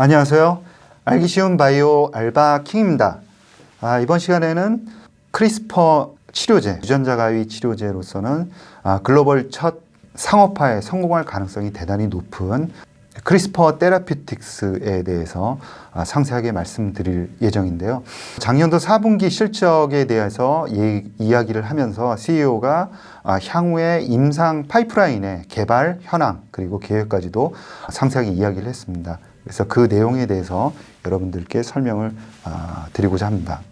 안녕하세요. 알기 쉬운 바이오 알바 킹입니다. 아, 이번 시간에는 크리스퍼 치료제, 유전자 가위 치료제로서는 아, 글로벌 첫 상업화에 성공할 가능성이 대단히 높은 크리스퍼 테라피틱스에 대해서 아, 상세하게 말씀드릴 예정인데요. 작년도 4분기 실적에 대해서 예- 이야기를 하면서 CEO가 아, 향후의 임상 파이프라인의 개발 현황 그리고 계획까지도 상세하게 이야기를 했습니다. 그래서 그 내용에 대해서 여러분들께 설명을 아, 드리고자 합니다.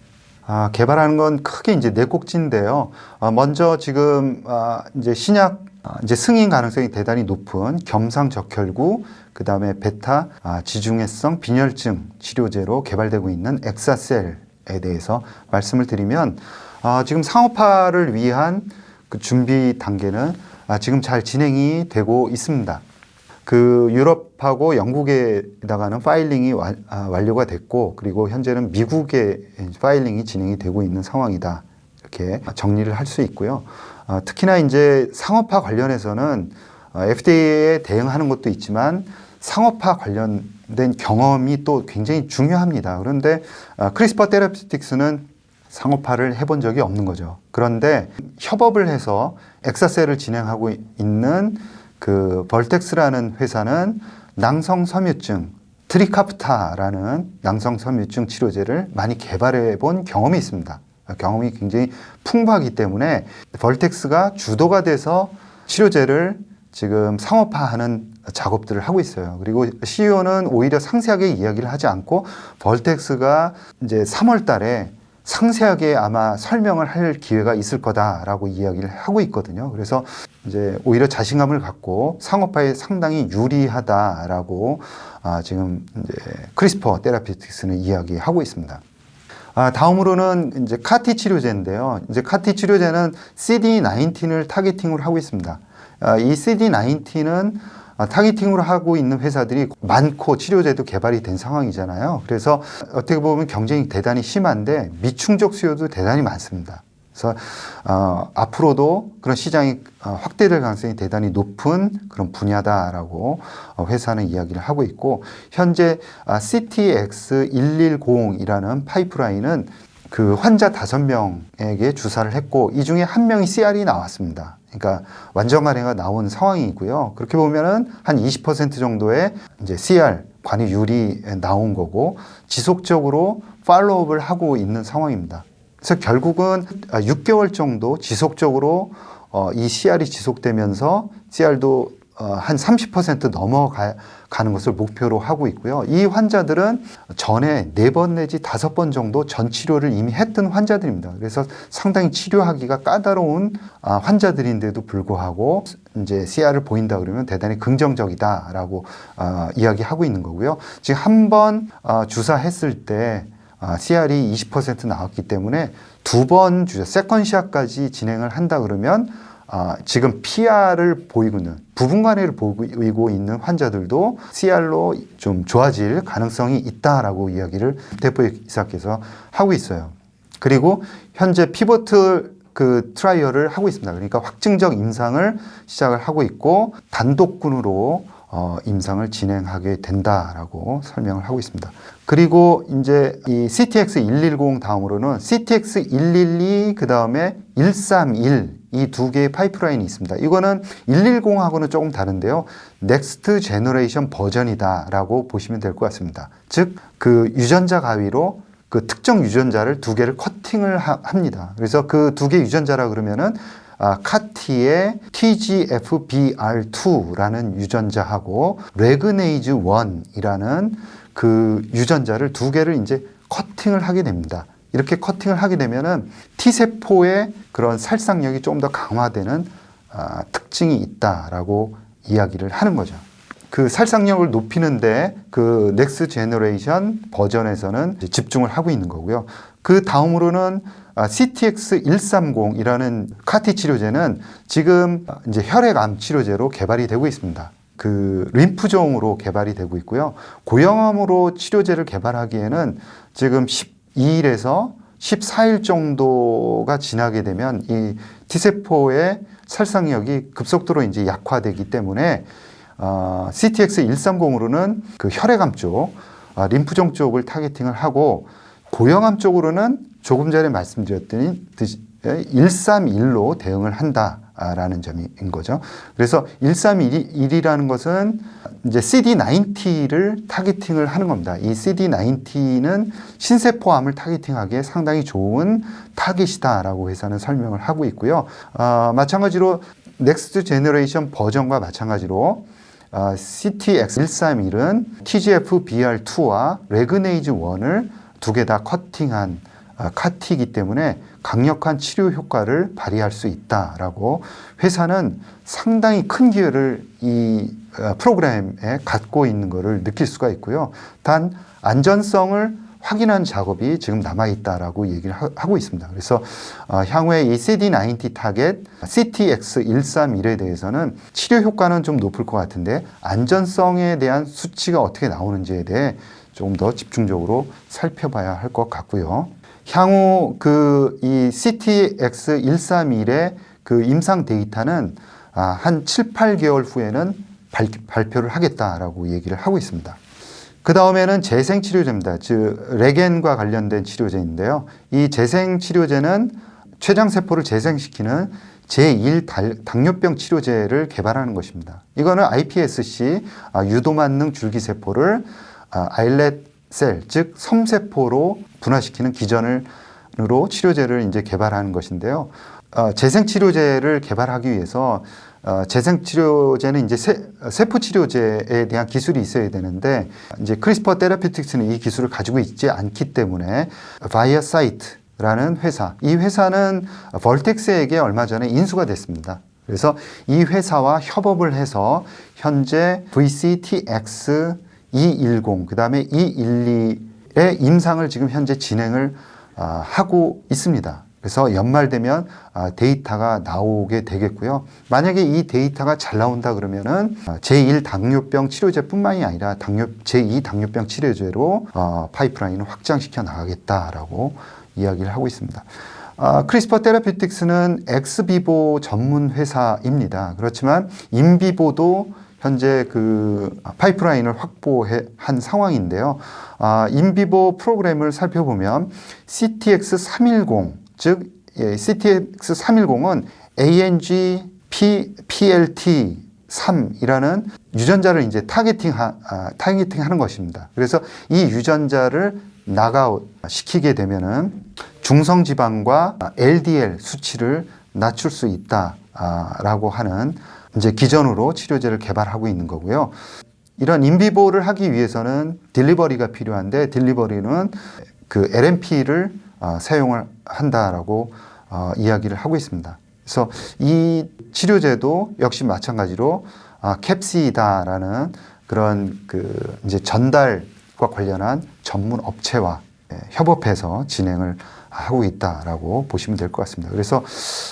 아, 개발하는 건 크게 이제 네 꼭지인데요. 아, 먼저 지금 아, 이제 신약 아, 이제 승인 가능성이 대단히 높은 겸상적혈구, 그 다음에 베타 아, 지중해성 빈혈증 치료제로 개발되고 있는 엑사셀에 대해서 말씀을 드리면 아, 지금 상업화를 위한 그 준비 단계는 아, 지금 잘 진행이 되고 있습니다. 그 유럽하고 영국에다가는 파일링이 완, 아, 완료가 됐고 그리고 현재는 미국에 파일링이 진행이 되고 있는 상황이다 이렇게 정리를 할 수 있고요. 아, 특히나 이제 상업화 관련해서는 어, FDA에 대응하는 것도 있지만 상업화 관련된 경험이 또 굉장히 중요합니다. 그런데 아, 크리스퍼 테라피틱스는 상업화를 해본 적이 없는 거죠. 그런데 협업을 해서 엑사셀을 진행하고 있는 그 벌텍스라는 회사는 낭성 섬유증 트리카프타라는 낭성 섬유증 치료제를 많이 개발해 본 경험이 있습니다. 경험이 굉장히 풍부하기 때문에 벌텍스가 주도가 돼서 치료제를 지금 상업화하는 작업들을 하고 있어요. 그리고 CEO는 오히려 상세하게 이야기를 하지 않고 벌텍스가 이제 3월 달에 상세하게 아마 설명을 할 기회가 있을 거다라고 이야기를 하고 있거든요. 그래서 이제 오히려 자신감을 갖고 상업화에 상당히 유리하다라고 아, 지금 이제 크리스퍼 테라피틱스는 이야기하고 있습니다. 아, 다음으로는 이제 카티 치료제인데요. 이제 카티 치료제는 CD19을 타겟팅으로 하고 있습니다. 아, 이 CD19은 아, 타겟팅으로 하고 있는 회사들이 많고 치료제도 개발이 된 상황이잖아요. 그래서 어떻게 보면 경쟁이 대단히 심한데 미충족 수요도 대단히 많습니다. 그래서 어, 앞으로도 그런 시장이 어, 확대될 가능성이 대단히 높은 그런 분야다라고 어, 회사는 이야기를 하고 있고 현재 아, CTX110이라는 파이프라인은 그 환자 다섯 명에게 주사를 했고 이 중에 한 명이 CR이 나왔습니다. 그러니까 완전 간회가 나온 상황이고요. 그렇게 보면은 한 20% 정도의 이제 CR 관이율이 나온 거고 지속적으로 팔로우업을 하고 있는 상황입니다. 그래서 결국은 6개월 정도 지속적으로 어, 이 CR이 지속되면서 CR도 어, 한 30% 넘어가는 것을 목표로 하고 있고요. 이 환자들은 전에 네 번 내지 다섯 번 정도 전 치료를 이미 했던 환자들입니다. 그래서 상당히 치료하기가 까다로운 아, 환자들인데도 불구하고 이제 CR을 보인다 그러면 대단히 긍정적이다라고 아, 이야기하고 있는 거고요. 지금 한 번 주사했을 때 아, CR이 20% 나왔기 때문에 두 번 주사, 세컨샷까지 진행을 한다 그러면 아, 지금 PR을 보이고 있는 부분 간회를 보이고 있는 환자들도 CR로 좀 좋아질 가능성이 있다라고 이야기를 대표 이사께서 하고 있어요. 그리고 현재 피보트 그 트라이얼을 하고 있습니다. 그러니까 확증적 임상을 시작을 하고 있고 단독군으로 어, 임상을 진행하게 된다라고 설명을 하고 있습니다. 그리고 이제 이 CTX 110 다음으로는 CTX 112 그 다음에 131 이 두 개의 파이프라인이 있습니다. 이거는 110하고는 조금 다른데요. 넥스트 제너레이션 버전이다라고 보시면 될 것 같습니다. 즉 그 유전자 가위로 그 특정 유전자를 두 개를 커팅을 하, 합니다. 그래서 그 두 개 유전자라 그러면은 아, 카티의 TGFBR2라는 유전자하고 레그네이즈 1이라는 그 유전자를 두 개를 이제 커팅을 하게 됩니다. 이렇게 커팅을 하게 되면은 T세포의 그런 살상력이 조금 더 강화되는 아, 특징이 있다라고 이야기를 하는 거죠. 그 살상력을 높이는데 그 넥스 제너레이션 버전에서는 집중을 하고 있는 거고요. 그 다음으로는 아, CTX 130이라는 카티 치료제는 지금 이제 혈액암 치료제로 개발이 되고 있습니다. 그 림프종으로 개발이 되고 있고요. 고형암으로 치료제를 개발하기에는 지금 12일에서 14일 정도가 지나게 되면 이 T세포의 살상력이 급속도로 이제 약화되기 때문에 어, CTX 130으로는 그 혈액암 쪽 아, 림프종 쪽을 타겟팅을 하고 고형암 쪽으로는 조금 전에 말씀드렸더니 131로 대응을 한다라는 점인 거죠. 그래서 131이라는 것은 이제 CD90를 타겟팅을 하는 겁니다. 이 CD90는 신세포암을 타겟팅하기에 상당히 좋은 타겟이다라고 회사는 설명을 하고 있고요. 아, 마찬가지로 넥스트 제너레이션 버전과 마찬가지로 아, CTX131은 TGF-BR2와 레그네이즈 1을 두 개 다 커팅한 아, 카티이기 때문에 강력한 치료 효과를 발휘할 수 있다라고 회사는 상당히 큰 기여를 이 어, 프로그램에 갖고 있는 것을 느낄 수가 있고요. 단 안전성을 확인한 작업이 지금 남아 있다라고 얘기를 하- 하고 있습니다. 그래서 어, 향후에 이 CD90 타겟 CTX131에 대해서는 치료 효과는 좀 높을 것 같은데 안전성에 대한 수치가 어떻게 나오는지에 대해 조금 더 집중적으로 살펴봐야 할 것 같고요. 향후 그 이 CTX131의 그 임상 데이터는 아, 한 7, 8개월 후에는 발, 발표를 하겠다라고 얘기를 하고 있습니다. 그 다음에는 재생 치료제입니다. 즉 레겐과 관련된 치료제인데요. 이 재생 치료제는 췌장 세포를 재생시키는 제1 달- 당뇨병 치료제를 개발하는 것입니다. 이거는 iPSC 아, 유도만능 줄기세포를 아, 아일렛 셀, 즉 섬세포로 분화시키는 기전으로 치료제를 이제 개발하는 것인데요. 어, 재생 치료제를 개발하기 위해서 어, 재생 치료제는 이제 세, 세포 치료제에 대한 기술이 있어야 되는데 이제 크리스퍼 테라피틱스는 이 기술을 가지고 있지 않기 때문에 바이어사이트 라는 회사, 이 회사는 벌텍스에게 얼마 전에 인수가 됐습니다. 그래서 이 회사와 협업을 해서 현재 VCTX 210, 그 다음에 212의 임상을 지금 현재 진행을 아, 하고 있습니다. 그래서 연말 되면 아, 데이터가 나오게 되겠고요. 만약에 이 데이터가 잘 나온다 그러면은 아, 제1 당뇨병 치료제뿐만이 아니라 당뇨 제2 당뇨병 치료제로 어, 파이프라인을 확장시켜 나가겠다라고 이야기를 하고 있습니다. 아, 크리스퍼 테라피틱스는 엑스비보 전문 회사입니다. 그렇지만 인비보도 현재 그 파이프라인을 확보해 한 상황인데요. 아, 인비보 프로그램을 살펴보면 CTX 310, 즉 예, CTX 310은 ANG P, PLT 3이라는 유전자를 이제 타겟팅 아, 타겟팅 하는 것입니다. 그래서 이 유전자를 나가웃 시키게 되면은 중성 지방과 LDL 수치를 낮출 수 있다라고 하는 이제 기전으로 치료제를 개발하고 있는 거고요. 이런 인비보를 하기 위해서는 딜리버리가 필요한데 딜리버리는 그 LNP를 어, 사용을 한다라고 어, 이야기를 하고 있습니다. 그래서 이 치료제도 역시 마찬가지로 아, 캡시다라는 그런 그 이제 전달과 관련한 전문 업체와 예, 협업해서 진행을 하고 있다라고 보시면 될 것 같습니다. 그래서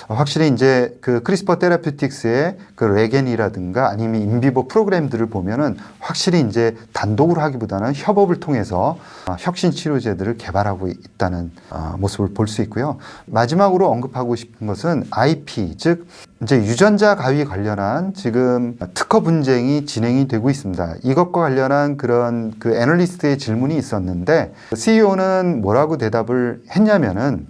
확실히 이제 그 크리스퍼 테라피틱스의 그 레겐이라든가 아니면 인비보 프로그램들을 보면은 확실히 이제 단독으로 하기보다는 협업을 통해서 어, 혁신 치료제들을 개발하고 있다는 어, 모습을 볼 수 있고요. 마지막으로 언급하고 싶은 것은 IP 즉 이제 유전자 가위 관련한 지금 특허 분쟁이 진행이 되고 있습니다. 이것과 관련한 그런 그 애널리스트의 질문이 있었는데 CEO는 뭐라고 대답을 했냐면 은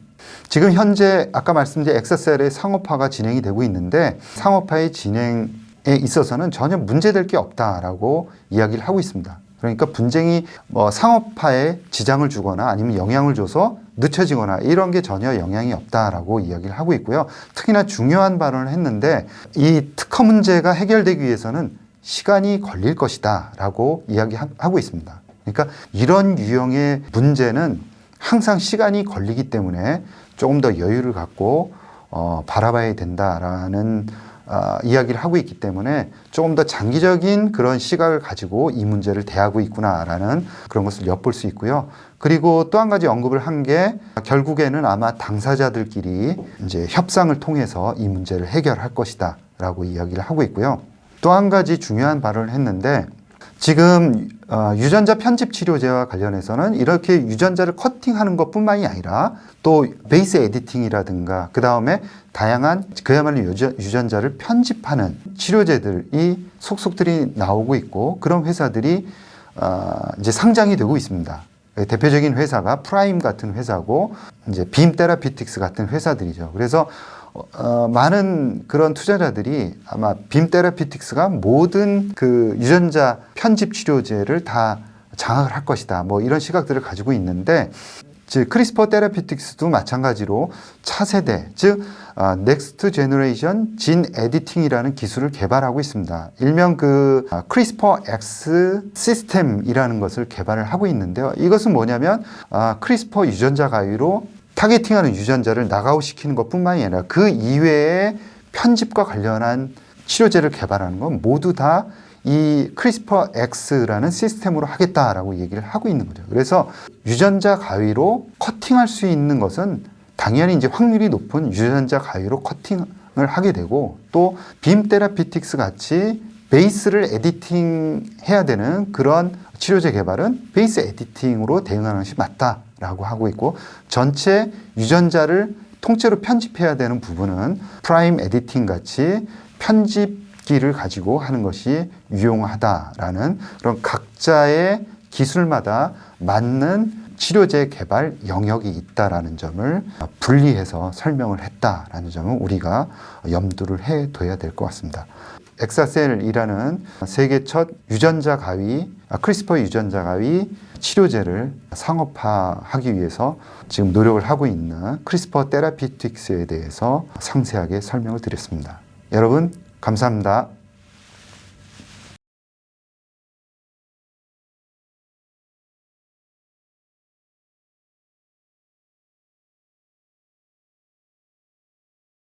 지금 현재 아까 말씀드린 엑서셀의 상업화가 진행이 되고 있는데 상업화의 진행에 있어서는 전혀 문제될 게 없다라고 이야기를 하고 있습니다. 그러니까 분쟁이 뭐 상업화에 지장을 주거나 아니면 영향을 줘서 늦춰지거나 이런 게 전혀 영향이 없다라고 이야기를 하고 있고요. 특히나 중요한 발언을 했는데 이 특허 문제가 해결되기 위해서는 시간이 걸릴 것이다라고 이야기하고 있습니다. 그러니까 이런 유형의 문제는 항상 시간이 걸리기 때문에 조금 더 여유를 갖고 어, 바라봐야 된다라는 어, 이야기를 하고 있기 때문에 조금 더 장기적인 그런 시각을 가지고 이 문제를 대하고 있구나라는 그런 것을 엿볼 수 있고요. 그리고 또 한 가지 언급을 한 게 결국에는 아마 당사자들끼리 이제 협상을 통해서 이 문제를 해결할 것이다라고 이야기를 하고 있고요. 또 한 가지 중요한 발언을 했는데 지금 어, 유전자 편집 치료제와 관련해서는 이렇게 유전자를 커팅하는 것뿐만이 아니라 또 베이스 에디팅이라든가 그 다음에 다양한 그야말로 유전, 유전자를 편집하는 치료제들이 속속들이 나오고 있고 그런 회사들이 아, 이제 상장이 되고 있습니다. 대표적인 회사가 프라임 같은 회사고 이제 빔 테라피틱스 같은 회사들이죠. 그래서 어, 많은 그런 투자자들이 아마 빔 테라피틱스가 모든 그 유전자 편집 치료제를 다 장악을 할 것이다. 뭐 이런 시각들을 가지고 있는데 즉 크리스퍼 테라피틱스도 마찬가지로 차세대 즉 넥스트 제너레이션 진 에디팅이라는 기술을 개발하고 있습니다. 일명 그 크리스퍼 X 시스템이라는 것을 개발을 하고 있는데요. 이것은 뭐냐면 아, 크리스퍼 유전자 가위로 타겟팅하는 유전자를 나가웃시키는 것 뿐만이 아니라 그 이외에 편집과 관련한 치료제를 개발하는 건 모두 다 이 크리스퍼 X라는 시스템으로 하겠다라고 얘기를 하고 있는 거죠. 그래서 유전자 가위로 커팅할 수 있는 것은 당연히 이제 확률이 높은 유전자 가위로 커팅을 하게 되고 또 빔 테라피틱스 같이 베이스를 에디팅 해야 되는 그런 치료제 개발은 베이스 에디팅으로 대응하는 것이 맞다 라고 하고 있고 전체 유전자를 통째로 편집해야 되는 부분은 프라임 에디팅 같이 편집기를 가지고 하는 것이 유용하다라는 그런 각자의 기술마다 맞는 치료제 개발 영역이 있다라는 점을 분리해서 설명을 했다라는 점은 우리가 염두를 해 둬야 될 것 같습니다. 엑사셀이라는 세계 첫 유전자 가위, 아, 크리스퍼 유전자 가위 치료제를 상업화하기 위해서 지금 노력을 하고 있는 크리스퍼 테라피틱스에 대해서 상세하게 설명을 드렸습니다. 여러분, 감사합니다.